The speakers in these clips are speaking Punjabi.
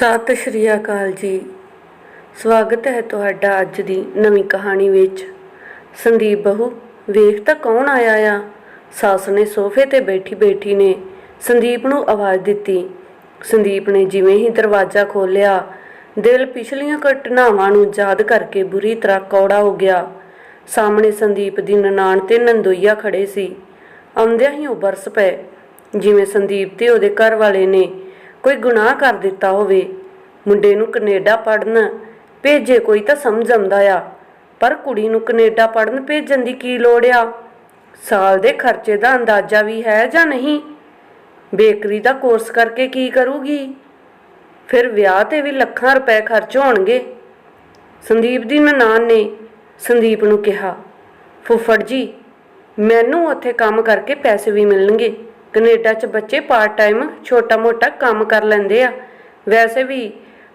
ਸਤਿ ਸ਼੍ਰੀ ਅਕਾਲ ਜੀ। ਸਵਾਗਤ ਹੈ ਤੁਹਾਡਾ ਅੱਜ ਦੀ ਨਵੀਂ ਕਹਾਣੀ ਵਿੱਚ। ਸੰਦੀਪ ਬਹੂ, ਵੇਖ ਤਾਂ ਕੌਣ ਆਇਆ ਆ? ਸੱਸ ਨੇ ਸੋਫੇ ਤੇ ਬੈਠੀ ਬੈਠੀ ਨੇ ਸੰਦੀਪ ਨੂੰ ਆਵਾਜ਼ ਦਿੱਤੀ। ਸੰਦੀਪ ਨੇ ਜਿਵੇਂ ਹੀ ਦਰਵਾਜ਼ਾ ਖੋਲ੍ਹਿਆ, ਦਿਲ ਪਿਛਲੀਆਂ ਘਟਨਾਵਾਂ ਨੂੰ ਯਾਦ ਕਰਕੇ ਬੁਰੀ ਤਰ੍ਹਾਂ ਕੌੜਾ ਹੋ ਗਿਆ। ਸਾਹਮਣੇ ਸੰਦੀਪ ਦੀ ਨਨਾਣ ਤੇ ਨੰਦੋਈਆ ਖੜੇ ਸੀ। ਆਉਂਦਿਆਂ ਹੀ ਉਹ ਬਰਸ ਪਏ, ਜਿਵੇਂ ਸੰਦੀਪ ਤੇ ਉਹਦੇ ਘਰ ਵਾਲੇ ਨੇ ਕੋਈ ਗੁਨਾਹ ਕਰ ਦਿੱਤਾ ਹੋਵੇ, ਮੁੰਡੇ ਨੂੰ ਕੈਨੇਡਾ ਪੜਨ ਭੇਜੇ ਕੋਈ ਤਾਂ ਸਮਝ ਆਉਂਦਾ ਆ, ਪਰ ਕੁੜੀ ਨੂੰ ਕੈਨੇਡਾ ਪੜਨ ਭੇਜਣ ਦੀ ਕੀ ਲੋੜ ਆ? ਸਾਲ ਦੇ ਖਰਚੇ ਦਾ ਅੰਦਾਜ਼ਾ ਵੀ ਹੈ ਜਾਂ ਨਹੀਂ? ਬੇਕਰੀ ਦਾ ਕੋਰਸ ਕਰਕੇ ਕੀ ਕਰੂਗੀ? ਫਿਰ ਵਿਆਹ ਤੇ ਵੀ ਲੱਖਾਂ ਰੁਪਏ ਖਰਚ ਹੋਣਗੇ। ਸੰਦੀਪ ਦੀ ਨਨਾਣ ਨੇ ਸੰਦੀਪ ਨੂੰ ਕਿਹਾ, ਫੁੱਫੜ ਜੀ, ਮੈਨੂੰ ਉੱਥੇ ਕੰਮ ਕਰਕੇ ਪੈਸੇ ਵੀ ਮਿਲਣਗੇ। ਕੈਨੇਡਾ 'ਚ ਬੱਚੇ ਪਾਰਟ ਟਾਈਮ ਛੋਟਾ-ਮੋਟਾ ਕੰਮ ਕਰ ਲੈਂਦੇ ਆ। ਵੈਸੇ ਵੀ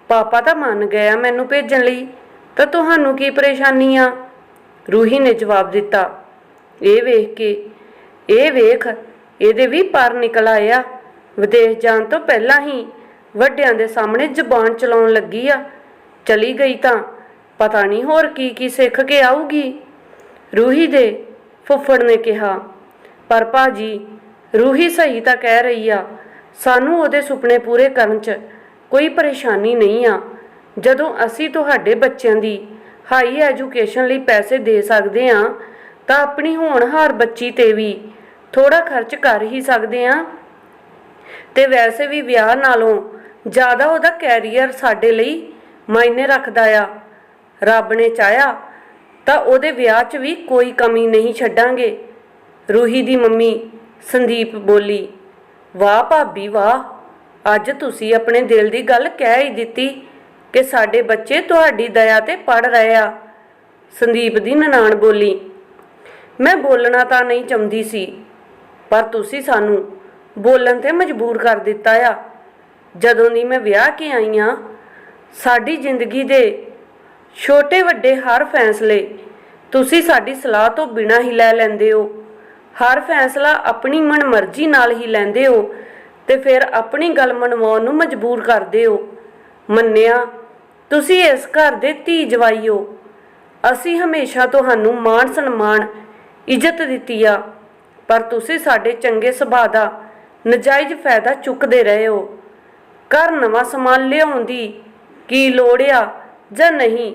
ਪਾਪਾ ਤਾਂ ਮੰਨ ਗਿਆ ਮੈਨੂੰ ਭੇਜਣ ਲਈ। ਤਾਂ ਤੁਹਾਨੂੰ ਕੀ ਪਰੇਸ਼ਾਨੀ ਆ? ਰੂਹੀ ਨੇ ਜਵਾਬ ਦਿੱਤਾ। ਇਹ ਵੇਖ ਕੇ, ਇਹ ਵੇਖ, ਇਹਦੇ ਵੀ ਪਰ ਨਿਕਲ ਆਇਆ ਵਿਦੇਸ਼ ਜਾਣ ਤੋਂ ਪਹਿਲਾਂ ਹੀ ਵੱਡਿਆਂ ਦੇ ਸਾਹਮਣੇ ਜ਼ਬਾਨ ਚਲਾਉਣ ਲੱਗੀ ਆ। ਚਲੀ ਗਈ ਤਾਂ ਪਤਾ ਨਹੀਂ ਹੋਰ ਕੀ ਕੀ ਸਿੱਖ ਕੇ ਆਊਗੀ। ਰੂਹੀ ਦੇ ਫੁੱਫੜ ਨੇ ਕਿਹਾ, ਪਰ ਭਾਜੀ ਰੂਹੀ ਸਹੀ ਤਾਂ ਕਹਿ ਰਹੀ ਆ, ਸਾਨੂੰ ਉਹਦੇ ਸੁਪਨੇ ਪੂਰੇ ਕਰਨ 'ਚ ਕੋਈ ਪਰੇਸ਼ਾਨੀ ਨਹੀਂ ਆ। ਜਦੋਂ ਅਸੀਂ ਤੁਹਾਡੇ ਬੱਚਿਆਂ ਦੀ ਹਾਈ ਐਜੂਕੇਸ਼ਨ ਲਈ ਪੈਸੇ ਦੇ ਸਕਦੇ ਆ, ਤਾਂ ਆਪਣੀ ਹੋਣਹਾਰ ਬੱਚੀ ਤੇ ਵੀ ਥੋੜਾ ਖਰਚ ਕਰ ਹੀ ਸਕਦੇ ਆ। ਤੇ ਵੈਸੇ ਵੀ ਵਿਆਹ ਨਾਲੋਂ ਜ਼ਿਆਦਾ ਉਹਦਾ ਕੈਰੀਅਰ ਸਾਡੇ ਲਈ ਮਾਇਨੇ ਰੱਖਦਾ ਆ। ਰੱਬ ਨੇ ਚਾਹਿਆ ਤਾਂ ਉਹਦੇ ਵਿਆਹ 'ਚ ਵੀ ਕੋਈ ਕਮੀ ਨਹੀਂ ਛੱਡਾਂਗੇ। ਰੂਹੀ ਦੀ ਮੰਮੀ ਸੰਦੀਪ ਬੋਲੀ, ਵਾਹ ਭਾਬੀ, ਵਾਹ, ਅੱਜ ਤੁਸੀਂ ਆਪਣੇ ਦਿਲ ਦੀ ਗੱਲ ਕਹਿ ਹੀ ਦਿੱਤੀ ਕਿ ਸਾਡੇ ਬੱਚੇ ਤੁਹਾਡੀ ਦਇਆ ਤੇ ਪੜ ਰਹੇ ਆ। ਸੰਦੀਪ ਦੀ ਨਨਾਣ ਬੋਲੀ, ਮੈਂ ਬੋਲਣਾ ਤਾਂ ਨਹੀਂ ਚਾਹੁੰਦੀ ਸੀ, ਪਰ ਤੁਸੀਂ ਸਾਨੂੰ ਬੋਲਣ ਤੇ ਮਜਬੂਰ ਕਰ ਦਿੱਤਾ ਆ। ਜਦੋਂ ਦੀ ਮੈਂ ਵਿਆਹ ਕੇ ਆਈ ਆ, ਸਾਡੀ ਜ਼ਿੰਦਗੀ ਦੇ ਛੋਟੇ ਵੱਡੇ ਹਰ ਫੈਸਲੇ ਤੁਸੀਂ ਸਾਡੀ ਸਲਾਹ ਤੋਂ ਬਿਨਾਂ ਹੀ ਲੈ ਲੈਂਦੇ ਹੋ। ਹਰ ਫੈਸਲਾ ਆਪਣੀ ਮਨਮਰਜ਼ੀ ਨਾਲ ਹੀ ਲੈਂਦੇ ਹੋ ਤੇ ਫਿਰ ਆਪਣੀ ਗੱਲ ਮਨਵਾਉਣ ਨੂੰ ਮਜਬੂਰ ਕਰਦੇ ਹੋ। ਮੰਨਿਆ, ਤੁਸੀਂ ਇਸ ਘਰ ਦੇ ਧੀ ਜਵਾਈ ਹੋ। ਅਸੀਂ ਹਮੇਸ਼ਾ ਤੁਹਾਨੂੰ ਮਾਣ ਸਨਮਾਨ, ਇੱਜ਼ਤ ਦਿੱਤੀ ਆ, ਪਰ ਤੁਸੀਂ ਸਾਡੇ ਚੰਗੇ ਸੁਭਾਅ ਦਾ ਨਜਾਇਜ਼ ਫਾਇਦਾ ਚੁੱਕਦੇ ਰਹੇ ਹੋ। ਘਰ ਨਵਾਂ ਸਮਾਨ ਲਿਆਉਣ ਦੀ ਕੀ ਲੋੜ ਆ ਜਾਂ ਨਹੀਂ?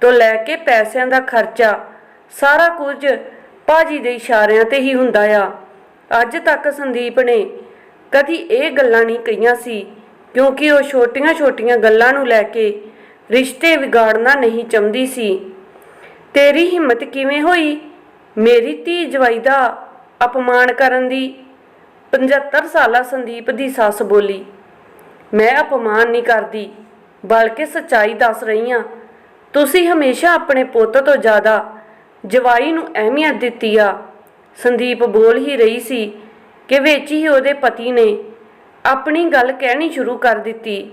ਤੋਂ ਲੈ ਕੇ ਪੈਸਿਆਂ ਦਾ ਖਰਚਾ, ਸਾਰਾ ਕੁਝ ਭਾਜੀ ਦੇ ਇਸ਼ਾਰਿਆਂ ਤੇ ਹੀ ਹੁੰਦਾ ਆ। ਅੱਜ ਤੱਕ ਸੰਦੀਪ ਨੇ ਕਦੀ ਇਹ ਗੱਲਾਂ ਨਹੀਂ ਕਹੀਆਂ ਸੀ, ਕਿਉਂਕਿ ਉਹ ਛੋਟੀਆਂ-ਛੋਟੀਆਂ ਗੱਲਾਂ ਨੂੰ ਲੈ ਕੇ ਰਿਸ਼ਤੇ ਵਿਗਾੜਨਾ ਨਹੀਂ ਚਾਹੁੰਦੀ ਸੀ। ਤੇਰੀ ਹਿੰਮਤ ਕਿਵੇਂ ਹੋਈ? ਮੇਰੀ ਧੀ ਜਵਾਈ ਦਾ ਅਪਮਾਨ ਕਰਨ ਦੀ 75 ਸਾਲਾ ਸੰਦੀਪ ਦੀ ਸੱਸ ਬੋਲੀ। ਮੈਂ ਅਪਮਾਨ ਨਹੀਂ ਕਰਦੀ, ਬਲਕਿ ਸੱਚਾਈ ਦੱਸ ਰਹੀ ਹਾਂ। ਤੁਸੀਂ ਹਮੇਸ਼ਾ ਆਪਣੇ ਪੁੱਤ ਤੋਂ ਜ਼ਿਆਦਾ ਜਵਾਈ ਨੂੰ ਅਹਿਮੀਅਤ ਦਿੱਤੀ ਆ। ਸੰਦੀਪ ਬੋਲ ਹੀ ਰਹੀ ਸੀ ਕਿ ਵਿੱਚ ਹੀ ਉਹਦੇ ਪਤੀ ਨੇ ਆਪਣੀ ਗੱਲ ਕਹਿਣੀ ਸ਼ੁਰੂ ਕਰ ਦਿੱਤੀ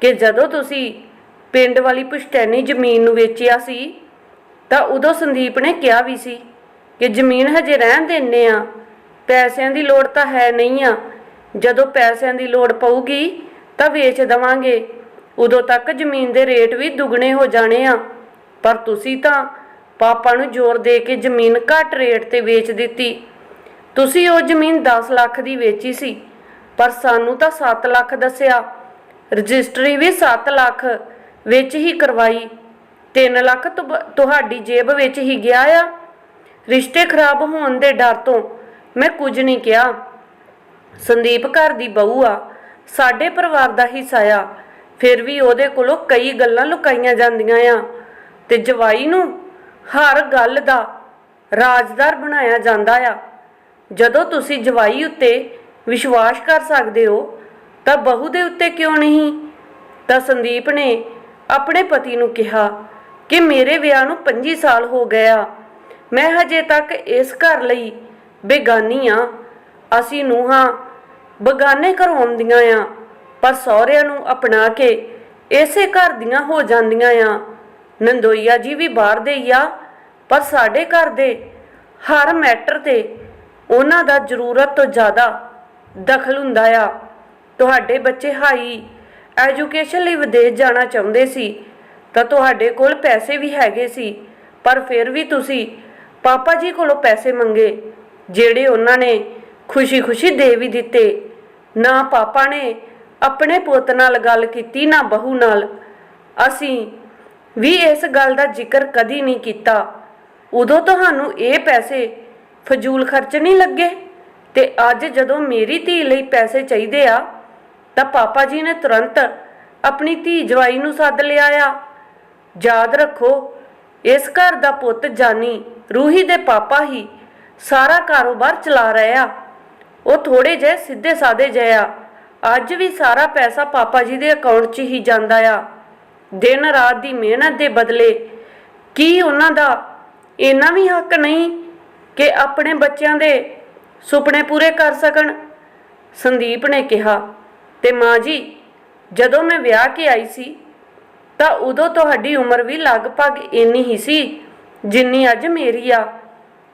ਕਿ ਜਦੋਂ ਤੁਸੀਂ ਪਿੰਡ ਵਾਲੀ ਪੁਸ਼ਤੈਨੀ ਜ਼ਮੀਨ ਨੂੰ ਵੇਚਿਆ ਸੀ, ਤਾਂ ਉਦੋਂ ਸੰਦੀਪ ਨੇ ਕਿਹਾ ਵੀ ਸੀ ਕਿ ਜ਼ਮੀਨ ਹਜੇ ਰਹਿਣ ਦਿੰਨੇ ਆ, ਪੈਸਿਆਂ ਦੀ ਲੋੜ ਤਾਂ ਹੈ ਨਹੀਂ ਆ। ਜਦੋਂ ਪੈਸਿਆਂ ਦੀ ਲੋੜ ਪਊਗੀ, ਤਾਂ ਵੇਚ ਦਵਾਂਗੇ। ਉਦੋਂ ਤੱਕ ਜ਼ਮੀਨ ਦੇ ਰੇਟ ਵੀ ਦੁੱਗਣੇ ਹੋ ਜਾਣੇ ਆ। ਪਰ ਤੁਸੀਂ ਤਾਂ ਪਾਪਾ ਨੂੰ ਜ਼ੋਰ ਦੇ ਕੇ ਜ਼ਮੀਨ ਘੱਟ ਰੇਟ ਤੇ ਵੇਚ ਦਿੱਤੀ। ਤੁਸੀਂ ਉਹ ਜ਼ਮੀਨ 10 ਲੱਖ ਦੀ ਵੇਚੀ ਸੀ, ਪਰ ਸਾਨੂੰ ਤਾਂ 7 ਲੱਖ ਦੱਸਿਆ। ਰਜਿਸਟਰੀ ਵੀ 7 ਲੱਖ ਵਿੱਚ ਹੀ ਕਰਵਾਈ। 3 ਲੱਖ ਤੁਹਾਡੀ ਜੇਬ ਵਿੱਚ ਹੀ ਗਿਆ ਆ। ਰਿਸ਼ਤੇ ਖਰਾਬ ਹੋਣ ਦੇ ਡਰ ਤੋਂ ਮੈਂ ਕੁਝ ਨਹੀਂ ਕਿਹਾ। ਸੰਦੀਪ ਘਰ ਦੀ ਬਹੂ ਆ, ਸਾਡੇ ਪਰਿਵਾਰ ਦਾ ਹਿੱਸਾ ਆ। ਫਿਰ ਵੀ ਉਹਦੇ ਕੋਲੋਂ ਕਈ ਗੱਲਾਂ ਲੁਕਾਈਆਂ ਜਾਂਦੀਆਂ ਆ। ਤੇ ਜਵਾਈ ਨੂੰ ਹਰ ਗੱਲ ਦਾ ਰਾਜਦਾਰ ਬਣਾਇਆ ਜਾਂਦਾ ਆ। ਜਦੋਂ ਤੁਸੀਂ ਜਵਾਈ ਉੱਤੇ ਵਿਸ਼ਵਾਸ ਕਰ ਸਕਦੇ ਹੋ, ਤਾਂ ਬਹੂ ਦੇ ਉੱਤੇ ਕਿਉਂ ਨਹੀਂ? ਤਾਂ ਸੰਦੀਪ ਨੇ ਆਪਣੇ ਪਤੀ ਨੂੰ ਕਿਹਾ ਕਿ ਮੇਰੇ ਵਿਆਹ ਨੂੰ 25 ਸਾਲ ਹੋ ਗਿਆ ਮੈਂ ਹਜੇ ਤੱਕ ਇਸ ਘਰ ਲਈ ਬੇਗਾਨੀ ਆ। ਅਸੀਂ ਨੂੰਹਾਂ ਬਗਾਨੇ ਘਰੋਂ ਆਉਂਦੀਆਂ ਆ, ਪਰ ਸਹੁਰਿਆਂ ਨੂੰ ਅਪਣਾ ਕੇ ਇਸੇ ਘਰ ਦੀਆਂ ਹੋ ਜਾਂਦੀਆਂ ਆ। ਨੰਦੋਈਆ ਜੀ ਵੀ ਬਾਹਰ ਦੇ ਹੀ ਆ, ਪਰ ਸਾਡੇ ਘਰ ਦੇ ਹਰ ਮੈਟਰ ਤੇ ਉਹਨਾਂ ਦਾ ਜ਼ਰੂਰਤ ਤੋਂ ਜ਼ਿਆਦਾ ਦਖਲ ਹੁੰਦਾ ਆ। ਤੁਹਾਡੇ ਬੱਚੇ ਹਾਈ ਐਜੂਕੇਸ਼ਨ ਲਈ ਵਿਦੇਸ਼ ਜਾਣਾ ਚਾਹੁੰਦੇ ਸੀ, ਤਾਂ ਤੁਹਾਡੇ ਕੋਲ ਪੈਸੇ ਵੀ ਹੈਗੇ ਸੀ, ਪਰ ਫਿਰ ਵੀ ਤੁਸੀਂ ਪਾਪਾ ਜੀ ਕੋਲੋਂ ਪੈਸੇ ਮੰਗੇ, ਜਿਹੜੇ ਉਹਨਾਂ ਨੇ ਖੁਸ਼ੀ-ਖੁਸ਼ੀ ਦੇ ਵੀ ਦਿੱਤੇ। ਨਾ ਪਾਪਾ ਨੇ ਆਪਣੇ ਪੁੱਤ ਨਾਲ ਗੱਲ ਕੀਤੀ, ਨਾ ਬਹੂ ਨਾਲ। ਅਸੀਂ ਵੀ ਇਸ ਗੱਲ ਦਾ ਜ਼ਿਕਰ ਕਦੀ ਨਹੀਂ ਕੀਤਾ। ਉਦੋਂ ਤੁਹਾਨੂੰ ਇਹ ਪੈਸੇ ਫਜ਼ੂਲ ਖਰਚ ਨਹੀਂ ਲੱਗੇ? ਤੇ ਅੱਜ ਜਦੋਂ ਮੇਰੀ ਧੀ ਲਈ ਪੈਸੇ ਚਾਹੀਦੇ ਆ, ਤਾਂ ਪਾਪਾ ਜੀ ਨੇ ਤੁਰੰਤ ਆਪਣੀ ਧੀ ਜਵਾਈ ਨੂੰ ਸੱਦ ਲਿਆ ਆ। ਯਾਦ ਰੱਖੋ, ਇਸ ਘਰ ਦਾ ਪੁੱਤ ਜਾਨੀ ਰੂਹੀ ਦੇ ਪਾਪਾ ਹੀ ਸਾਰਾ ਕਾਰੋਬਾਰ ਚਲਾ ਰਹੇ ਆ। ਉਹ ਥੋੜੇ ਜਿਹੇ ਸਿੱਧੇ ਸਾਦੇ ਜਿਹੇ ਆ। ਅੱਜ ਵੀ ਸਾਰਾ ਪੈਸਾ ਪਾਪਾ ਜੀ ਦੇ ਅਕਾਊਂਟ 'ਚ ਹੀ ਜਾਂਦਾ ਆ। ਦਿਨ ਰਾਤ ਦੀ ਮਿਹਨਤ ਦੇ ਬਦਲੇ ਕੀ ਉਹਨਾਂ ਦਾ ਇੰਨਾ ਵੀ ਹੱਕ ਨਹੀਂ ਕਿ ਆਪਣੇ ਬੱਚਿਆਂ ਦੇ ਸੁਪਨੇ ਪੂਰੇ ਕਰ ਸਕਣ? ਸੰਦੀਪ ਨੇ ਕਿਹਾ, ਤੇ ਮਾਂ ਜੀ, ਜਦੋਂ ਮੈਂ ਵਿਆਹ ਕੇ ਆਈ ਸੀ, ਤਾਂ ਉਦੋਂ ਤੁਹਾਡੀ ਉਮਰ ਵੀ ਲਗਭਗ ਇੰਨੀ ਹੀ ਸੀ ਜਿੰਨੀ ਅੱਜ ਮੇਰੀ ਆ।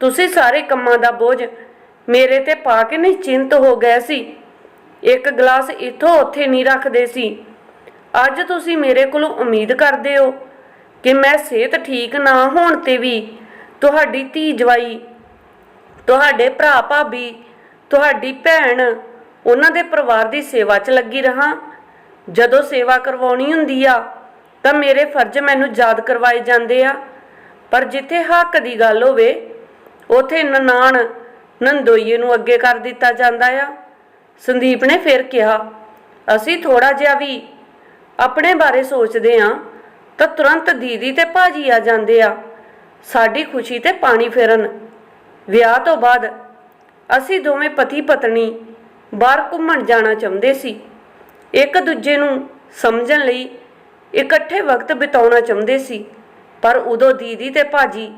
ਤੁਸੀਂ ਸਾਰੇ ਕੰਮਾਂ ਦਾ ਬੋਝ ਮੇਰੇ ਤੇ ਪਾ ਕੇ ਨਿਸ਼ਚਿੰਤ ਹੋ ਗਏ ਸੀ। ਇੱਕ ਗਲਾਸ ਇੱਥੋਂ ਉੱਥੇ ਨਹੀਂ ਰੱਖਦੇ ਸੀ। ਅੱਜ ਤੁਸੀਂ ਮੇਰੇ ਕੋਲੋਂ ਉਮੀਦ ਕਰਦੇ ਹੋ ਕਿ ਮੈਂ ਸਿਹਤ ਠੀਕ ਨਾ ਹੋਣ ਤੇ ਵੀ ਤੁਹਾਡੀ ਧੀ ਜਵਾਈ, ਤੁਹਾਡੇ ਭਰਾ ਭਾਬੀ, ਤੁਹਾਡੀ ਭੈਣ, ਉਹਨਾਂ ਦੇ ਪਰਿਵਾਰ ਦੀ ਸੇਵਾ 'ਚ ਲੱਗੀ ਰਹਾ। ਜਦੋਂ ਸੇਵਾ ਕਰਵਾਉਣੀ ਹੁੰਦੀ ਆ, ਤਾਂ ਮੇਰੇ ਫਰਜ਼ ਮੈਨੂੰ ਯਾਦ ਕਰਵਾਏ ਜਾਂਦੇ ਆ। ਪਰ ਜਿੱਥੇ ਹੱਕ ਦੀ ਗੱਲ ਹੋਵੇ, ਉਥੇ ਨਨਾਣ ਨੰਦੋਈਏ ਨੂੰ ਅੱਗੇ ਕਰ ਦਿੱਤਾ ਜਾਂਦਾ ਆ। ਸੰਦੀਪ ਨੇ ਫਿਰ ਕਿਹਾ, ਅਸੀਂ ਥੋੜਾ ਜਿਹਾ ਵੀ ਆਪਣੇ ਬਾਰੇ ਸੋਚਦੇ ਆ, ਤਾਂ ਤੁਰੰਤ ਦੀਦੀ ਤੇ ਭਾਜੀ ਆ ਜਾਂਦੇ ਆ। ਸਾਡੀ ਖੁਸ਼ੀ ਤੇ ਪਾਣੀ ਫੇਰਨ। ਵਿਆਹ ਤੋਂ ਬਾਅਦ ਅਸੀਂ ਦੋਵੇਂ ਪਤੀ ਪਤਨੀ ਬਾਹਰ ਘੁੰਮਣ ਜਾਣਾ ਚਾਹੁੰਦੇ ਸੀ। ਇੱਕ ਦੂਜੇ ਨੂੰ ਸਮਝਣ ਲਈ ਇਕੱਠੇ ਵਕਤ ਬਿਤਾਉਣਾ ਚਾਹੁੰਦੇ ਸੀ, ਪਰ ਉਦੋਂ ਦੀਦੀ ਤੇ ਭਾਜੀ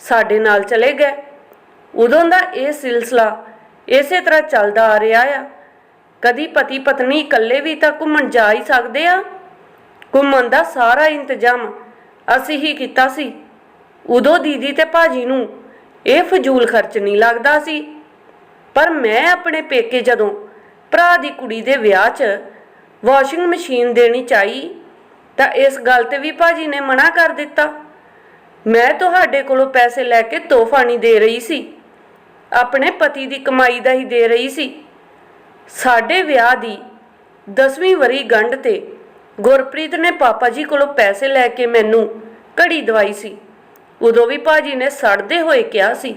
ਸਾਡੇ ਨਾਲ ਚਲੇ ਗਏ। ਉਦੋਂ ਦਾ ਇਹ ਸਿਲਸਿਲਾ ਇਸੇ ਤਰ੍ਹਾਂ ਚੱਲਦਾ ਆ ਰਿਹਾ ਆ। ਕਦੀ ਪਤੀ ਪਤਨੀ ਇਕੱਲੇ ਵੀ ਤਾਂ ਘੁੰਮਣ ਜਾ ਹੀ ਸਕਦੇ ਆ ਘੁੰਮਣ ਦਾ ਸਾਰਾ ਇੰਤਜ਼ਾਮ ਅਸੀਂ ਹੀ ਕੀਤਾ ਸੀ। ਉਦੋਂ ਦੀਦੀ ਤੇ ਭਾਜੀ ਨੂੰ ਇਹ ਫਜ਼ੂਲ ਖਰਚ ਨਹੀਂ ਲੱਗਦਾ ਸੀ। ਪਰ ਮੈਂ ਆਪਣੇ ਪੇਕੇ ਜਦੋਂ ਭਰਾ ਦੀ ਕੁੜੀ ਦੇ ਵਿਆਹ 'ਚ ਵਾਸ਼ਿੰਗ ਮਸ਼ੀਨ ਦੇਣੀ ਚਾਹੀ, ਤਾਂ ਇਸ ਗੱਲ ਤੇ ਵੀ ਭਾਜੀ ਨੇ ਮਨਾ ਕਰ ਦਿੱਤਾ। ਮੈਂ ਤੁਹਾਡੇ ਕੋਲੋਂ ਪੈਸੇ ਲੈ ਕੇ ਤੋਹਫਾ ਨਹੀਂ ਦੇ ਰਹੀ ਸੀ। ਆਪਣੇ ਪਤੀ ਦੀ ਕਮਾਈ ਦਾ ਹੀ ਦੇ ਰਹੀ ਸੀ। ਸਾਡੇ ਵਿਆਹ ਦੀ 10ਵੀਂ ਵਰੀ ਗੰਢ ਤੇ ਗੁਰਪ੍ਰੀਤ ਨੇ ਪਾਪਾ ਜੀ ਕੋਲੋਂ ਪੈਸੇ ਲੈ ਕੇ ਮੈਨੂੰ ਘੜੀ ਦਵਾਈ ਸੀ। ਉਦੋਂ ਵੀ ਭਾਜੀ ਨੇ ਸੜਦੇ ਹੋਏ ਕਿਹਾ ਸੀ,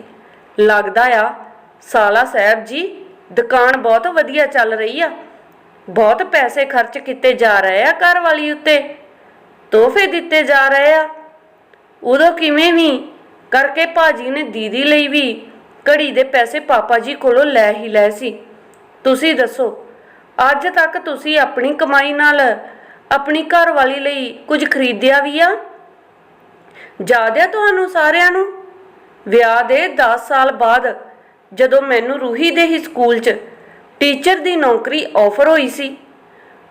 ਲੱਗਦਾ ਆ, ਸਾਲਾ ਸਾਹਿਬ ਜੀ, ਦੁਕਾਨ ਬਹੁਤ ਵਧੀਆ ਚੱਲ ਰਹੀ ਆ। ਬਹੁਤ ਪੈਸੇ ਖਰਚ ਕੀਤੇ ਜਾ ਰਹੇ ਆ ਘਰ ਵਾਲੀ ਉੱਤੇ। ਤੋਹਫੇ ਦਿੱਤੇ ਜਾ ਰਹੇ ਆ। ਉਦੋਂ ਕਿਵੇਂ ਨਹੀਂ ਕਰਕੇ ਭਾਜੀ ਨੇ ਦੀਦੀ ਲਈ ਵੀ ਘੜੀ ਦੇ ਪੈਸੇ ਪਾਪਾ ਜੀ ਕੋਲੋਂ ਲੈ ਹੀ ਲਏ ਸੀ। ਤੁਸੀਂ ਦੱਸੋ, ਅੱਜ ਤੱਕ ਤੁਸੀਂ ਆਪਣੀ ਕਮਾਈ ਨਾਲ ਆਪਣੀ ਘਰ ਵਾਲੀ ਲਈ ਕੁਝ ਖਰੀਦਿਆ ਵੀ ਆ? ਯਾਦ ਹੈ ਤੁਹਾਨੂੰ ਸਾਰਿਆਂ ਨੂੰ? ਵਿਆਹ ਦੇ 10 ਸਾਲ ਬਾਅਦ ਜਦੋਂ ਮੈਨੂੰ ਰੂਹੀ ਦੇ ਹੀ ਸਕੂਲ 'ਚ ਟੀਚਰ ਦੀ ਨੌਕਰੀ ਆਫਰ ਹੋਈ ਸੀ,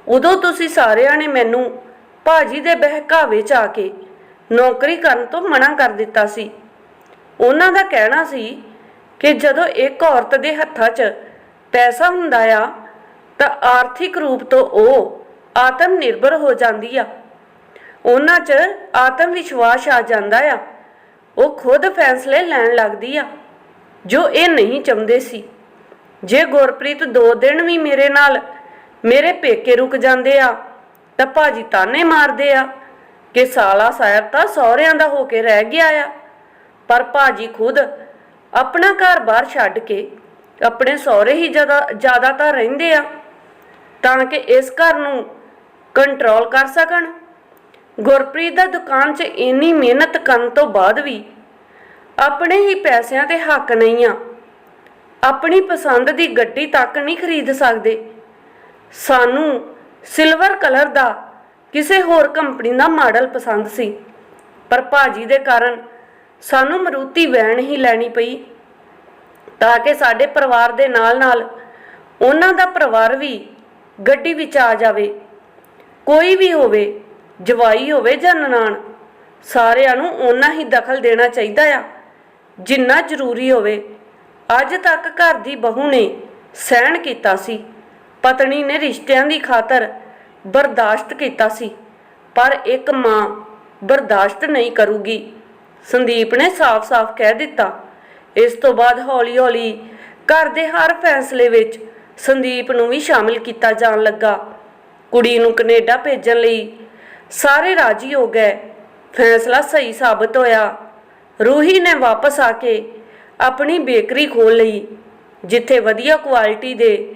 ਉਦੋਂ ਤੁਸੀਂ ਸਾਰਿਆਂ ਨੇ ਮੈਨੂੰ ਭਾਜੀ ਦੇ ਬਹਿਕਾਵੇ 'ਚ ਆ ਕੇ ਨੌਕਰੀ ਕਰਨ ਤੋਂ ਮਨਾ ਕਰ ਦਿੱਤਾ ਸੀ। ਉਹਨਾਂ ਦਾ ਕਹਿਣਾ ਸੀ ਕਿ ਜਦੋਂ ਇੱਕ ਔਰਤ ਦੇ ਹੱਥਾਂ 'ਚ ਪੈਸਾ ਹੁੰਦਾ ਆ, ਤਾਂ ਆਰਥਿਕ ਰੂਪ ਤੋਂ ਉਹ ਆਤਮ ਨਿਰਭਰ ਹੋ ਜਾਂਦੀ ਆ। ਉਹਨਾਂ 'ਚ ਆਤਮ ਵਿਸ਼ਵਾਸ ਆ ਜਾਂਦਾ ਆ। ਉਹ ਖੁਦ ਫੈਸਲੇ ਲੈਣ ਲੱਗਦੀ ਆ, ਜੋ ਇਹ ਨਹੀਂ ਚਾਹੁੰਦੇ ਸੀ। ਜੇ ਗੁਰਪ੍ਰੀਤ ਦੋ ਦਿਨ ਵੀ ਮੇਰੇ ਨਾਲ ਮੇਰੇ ਪੇਕੇ ਰੁਕ ਜਾਂਦੇ ਆ, ਤਾਂ ਭਾਜੀ ਤਾਨੇ ਮਾਰਦੇ ਆ ਕਿ ਸਾਲਾ ਸਾਹਿਬ ਤਾਂ ਸਹੁਰਿਆਂ ਦਾ ਹੋ ਕੇ ਰਹਿ ਗਿਆ ਆ। ਪਰ ਭਾਜੀ ਖੁਦ ਆਪਣਾ ਘਰ ਬਾਹਰ ਛੱਡ ਕੇ ਆਪਣੇ ਸਹੁਰੇ ਹੀ ਜ਼ਿਆਦਾ ਜ਼ਿਆਦਾਤਰ ਰਹਿੰਦੇ ਆ। ਤਾਂ ਕਿ ਇਸ ਘਰ ਨੂੰ ਕੰਟਰੋਲ ਕਰ ਸਕਣ। ਗੁਰਪ੍ਰੀਤ ਦਾ ਦੁਕਾਨ 'ਚ ਇੰਨੀ ਮਿਹਨਤ ਕਰਨ ਤੋਂ ਬਾਅਦ ਵੀ ਆਪਣੇ ਹੀ ਪੈਸਿਆਂ ਤੇ ਹੱਕ ਨਹੀਂ ਆ। ਆਪਣੀ ਪਸੰਦ ਦੀ ਗੱਡੀ ਤੱਕ ਨਹੀਂ ਖਰੀਦ ਸਕਦੇ। ਸਾਨੂੰ ਸਿਲਵਰ ਕਲਰ ਦਾ ਕਿਸੇ ਹੋਰ ਕੰਪਨੀ ਦਾ ਮਾਡਲ ਪਸੰਦ ਸੀ। ਪਰ ਭਾਜੀ ਦੇ ਕਾਰਨ ਸਾਨੂੰ ਮਰੂਤੀ ਵੈਨ ਹੀ ਲੈਣੀ ਪਈ ਤਾਂ ਕਿ ਸਾਡੇ ਪਰਿਵਾਰ ਦੇ ਨਾਲ-ਨਾਲ ਉਹਨਾਂ ਦਾ ਪਰਿਵਾਰ ਵੀ ਗੱਡੀ ਵਿੱਚ ਆ ਜਾਵੇ। ਕੋਈ ਵੀ ਹੋਵੇ, ਜਵਾਈ ਹੋਵੇ ਜਾਂ ਨਨਾਣ, ਸਾਰਿਆਂ ਨੂੰ ਓਨਾ ਹੀ ਦਖਲ ਦੇਣਾ ਚਾਹੀਦਾ ਆ। ਜਿੰਨਾ ਜ਼ਰੂਰੀ ਹੋਵੇ, ਅੱਜ ਤੱਕ ਘਰ ਦੀ ਬਹੂ ਨੇ ਸਹਿਣ ਕੀਤਾ ਸੀ, ਪਤਨੀ ਨੇ ਰਿਸ਼ਤਿਆਂ ਦੀ ਖਾਤਰ ਬਰਦਾਸ਼ਤ ਕੀਤਾ ਸੀ, ਪਰ ਇੱਕ ਮਾਂ ਬਰਦਾਸ਼ਤ ਨਹੀਂ ਕਰੂਗੀ। ਸੰਦੀਪ ਨੇ ਸਾਫ਼-ਸਾਫ਼ ਕਹਿ ਦਿੱਤਾ। ਇਸ ਤੋਂ ਬਾਅਦ ਹੌਲੀ-ਹੌਲੀ ਘਰ ਦੇ ਹਰ ਫੈਸਲੇ ਵਿੱਚ ਸੰਦੀਪ ਨੂੰ ਵੀ ਸ਼ਾਮਿਲ ਕੀਤਾ ਜਾਣ ਲੱਗਾ। ਕੁੜੀ ਨੂੰ ਕੈਨੇਡਾ ਭੇਜਣ ਲਈ। ਸਾਰੇ ਰਾਜੀ ਹੋ ਗਏ। ਫੈਸਲਾ ਸਹੀ ਸਾਬਤ ਹੋਇਆ। ਰੂਹੀ ਨੇ ਵਾਪਸ ਆ ਕੇ ਆਪਣੀ ਬੇਕਰੀ ਖੋਲ ਲਈ, ਜਿੱਥੇ ਵਧੀਆ ਕੁਆਲਿਟੀ ਦੇ,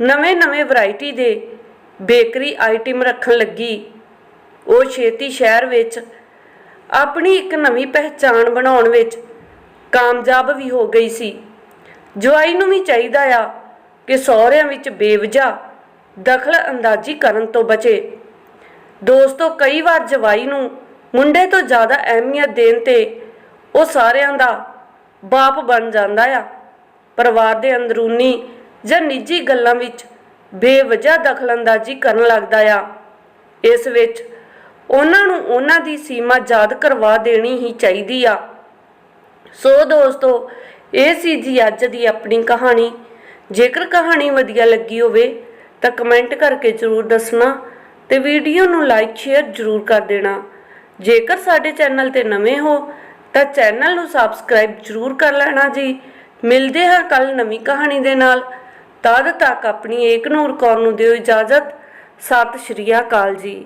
ਨਵੇਂ-ਨਵੇਂ ਵੈਰਾਈਟੀ ਦੇ ਬੇਕਰੀ ਆਈਟਮ ਰੱਖਣ ਲੱਗੀ। ਉਹ ਛੇਤੀ ਸ਼ਹਿਰ ਵਿੱਚ ਆਪਣੀ ਇੱਕ ਨਵੀਂ ਪਹਿਚਾਣ ਬਣਾਉਣ ਵਿੱਚ ਕਾਮਯਾਬ ਵੀ ਹੋ ਗਈ ਸੀ। ਜਵਾਈ ਨੂੰ ਵੀ ਚਾਹੀਦਾ ਆ ਕਿ ਸਹੁਰਿਆਂ ਵਿੱਚ ਬੇਵਜਾ ਦਖਲ ਅੰਦਾਜ਼ੀ ਕਰਨ ਤੋਂ ਬਚੇ। ਦੋਸਤੋ, ਕਈ ਵਾਰ ਜਵਾਈ ਨੂੰ ਮੁੰਡੇ ਤੋਂ ਜ਼ਿਆਦਾ ਅਹਿਮੀਅਤ ਦੇਣ ਤੇ ਉਹ ਸਾਰਿਆਂ ਦਾ ਬਾਪ ਬਣ ਜਾਂਦਾ ਆ। ਪਰਿਵਾਰ ਦੇ ਅੰਦਰੂਨੀ ਜਾਂ ਨਿੱਜੀ ਗੱਲਾਂ ਵਿੱਚ ਬੇਵਜ੍ਹਾ ਦਖਲਅੰਦਾਜ਼ੀ ਕਰਨ ਲੱਗਦਾ ਆ। ਇਸ ਵਿੱਚ ਉਹਨਾਂ ਨੂੰ ਉਹਨਾਂ ਦੀ ਸੀਮਾ ਯਾਦ ਕਰਵਾ ਦੇਣੀ ਹੀ ਚਾਹੀਦੀ ਆ। ਸੋ ਦੋਸਤੋ, ਇਹ ਸੀ ਜੀ ਅੱਜ ਦੀ ਆਪਣੀ ਕਹਾਣੀ। ਜੇਕਰ ਕਹਾਣੀ ਵਧੀਆ ਲੱਗੀ ਹੋਵੇ ਤਾਂ ਕਮੈਂਟ ਕਰਕੇ ਜਰੂਰ ਦੱਸਣਾ ਤੇ ਵੀਡੀਓ ਨੂੰ ਲਾਈਕ ਸ਼ੇਅਰ ਜਰੂਰ ਕਰ ਦੇਣਾ। ਜੇਕਰ ਸਾਡੇ ਚੈਨਲ ਤੇ ਨਵੇਂ ਹੋ, ਤਾਂ ਚੈਨਲ ਨੂੰ ਸਬਸਕ੍ਰਾਈਬ ਜਰੂਰ ਕਰ ਲੈਣਾ ਜੀ। ਮਿਲਦੇ ਹਾਂ ਕੱਲ ਨਵੀਂ ਕਹਾਣੀ ਦੇ ਨਾਲ। ਤਦ ਤੱਕ ਆਪਣੀ ਏਕ ਨੂਰ ਕੌਰ ਨੂੰ ਦਿਓ ਇਜਾਜ਼ਤ। ਸਤਿ ਸ਼੍ਰੀ ਅਕਾਲ ਜੀ।